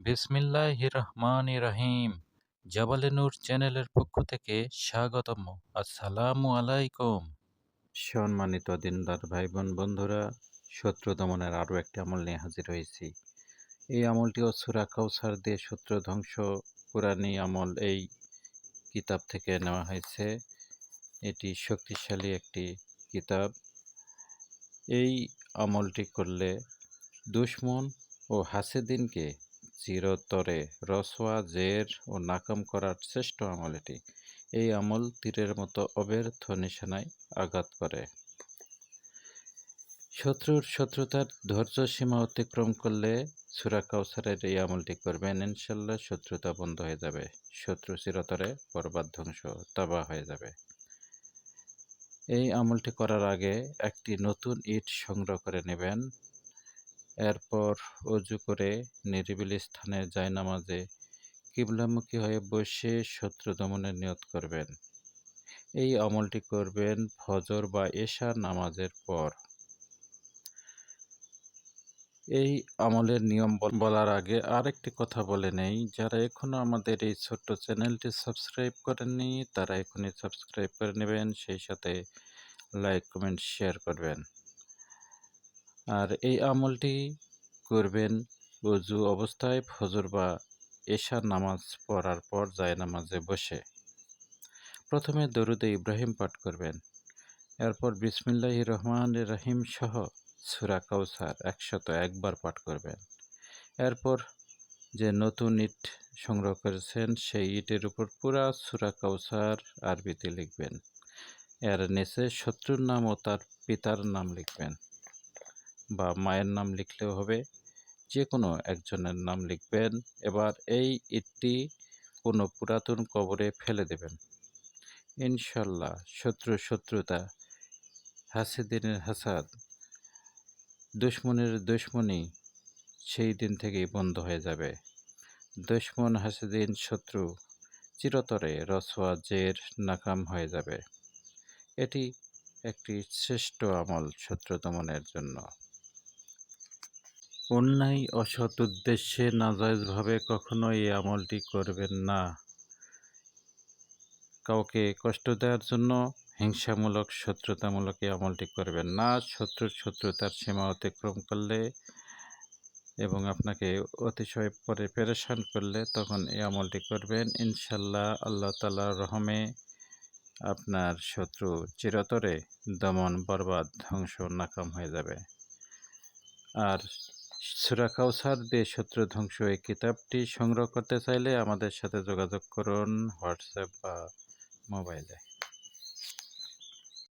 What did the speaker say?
বিসমিল্লাহ রহমান রহিম জাবালে নূর চ্যানেলের পক্ষ থেকে স্বাগতম। আসসালামু আলাইকুম। সম্মানিত দিনদার ভাই বোন বন্ধুরা শত্রু দমনের আরও একটি আমল নিয়ে হাজির হয়েছি। এই আমলটি অসুরা কাউসার দিয়ে শত্রু ধ্বংস পুরানি আমল এই কিতাব থেকে নেওয়া হয়েছে। এটি শক্তিশালী একটি কিতাব। এই আমলটি করলে দুশ্মন ও হাসেদিনকে চিরতরে রসোয়া, জের ও নাকাম করার শ্রেষ্ঠ আমল এটি। এই আমল তীরের মতো অব্যর্থ নিশানায় আঘাত করে। শত্রুর শত্রুতার ধৈর্য সীমা অতিক্রম করলে সুরা কাউসারের এই আমলটি করবেন, ইনশাল্লাহ শত্রুতা বন্ধ হয়ে যাবে। শত্রু চিরতরে বরবাদ, ধ্বংস তাবা হয়ে যাবে। এই আমলটি করার আগে একটি নতুন ইট সংগ্রহ করে নেবেন। এরপর অজু করে নিরিবিলি স্থানে নামাজে কিবলামুখী হয়ে বসে শত্রু দমনের নিয়ত করবেন। এই আমলটি করবেন ফজর বা এশা নামাজের পর। এই আমলের নিয়ম বলার আগে আরেকটি কথা বলে নেই। যারা এখনও আমাদের এই ছোট্ট চ্যানেলটি সাবস্ক্রাইব করেননি, তারা এখনই সাবস্ক্রাইব করে নেবেন। সেই সাথে লাইক, কমেন্ট, শেয়ার করবেন। আর এই আমলটি করবেন অজু অবস্থায় ফজর বা এশার নামাজ পড়ার পর যায় নামাজে বসে। প্রথমে দরুদে ইব্রাহিম পাঠ করবেন। এরপর বিসমিল্লাহ রহমান রহিম সহ সুরা কাউসার একশত একবার পাঠ করবেন। এরপর যে নতুন ইট সংগ্রহ করেছেন সেই ইটের উপর পুরা সুরা কাউসার আরবিতে লিখবেন। এর নিচে শত্রুর নাম ও তার পিতার নাম লিখবেন। বা মায়ের নাম লিখলেও হবে যে কোনো একজনের নাম লিখবেন। এবার এই ইটটি কোনো পুরাতন কবরে ফেলে দেবেন। ইনশাল্লাহ শত্রু শত্রুতা, হাসিদিনের হাসাদ, দুশ্মনের দুশ্মনী সেই দিন থেকেই বন্ধ হয়ে যাবে। দুশ্মন, হাসিদিন, শত্রু চিরতরে রসোয়া জের নাকাম হয়ে যাবে। এটি একটি শ্রেষ্ঠ আমল শত্রু দমনের জন্য। অন্যায়, অসৎ উদ্দেশ্যে নাজায়জভাবে কখনো এই আমলটি করবেন না। কাউকে কষ্ট দেওয়ার জন্য হিংসামূলক, শত্রুতামূলক এই আমলটি করবেন না। শত্রুর শত্রুতার সীমা অতিক্রম করলে এবং আপনাকে অতিশয় পরে পেরেশান করলে তখন এই আমলটি করবেন। ইনশাল্লাহ আল্লাহ তালার রহমে আপনার শত্রু চিরতরে দমন, বরবাদ, ধ্বংস, নাকাম হয়ে যাবে। আর সুরা কাউসার দিয়ে শত্রু ধ্বংস এই কিতাবটি সংগ্রহ করতে চাইলে আমাদের সাথে যোগাযোগ করুন হোয়াটসঅ্যাপ বা মোবাইলে।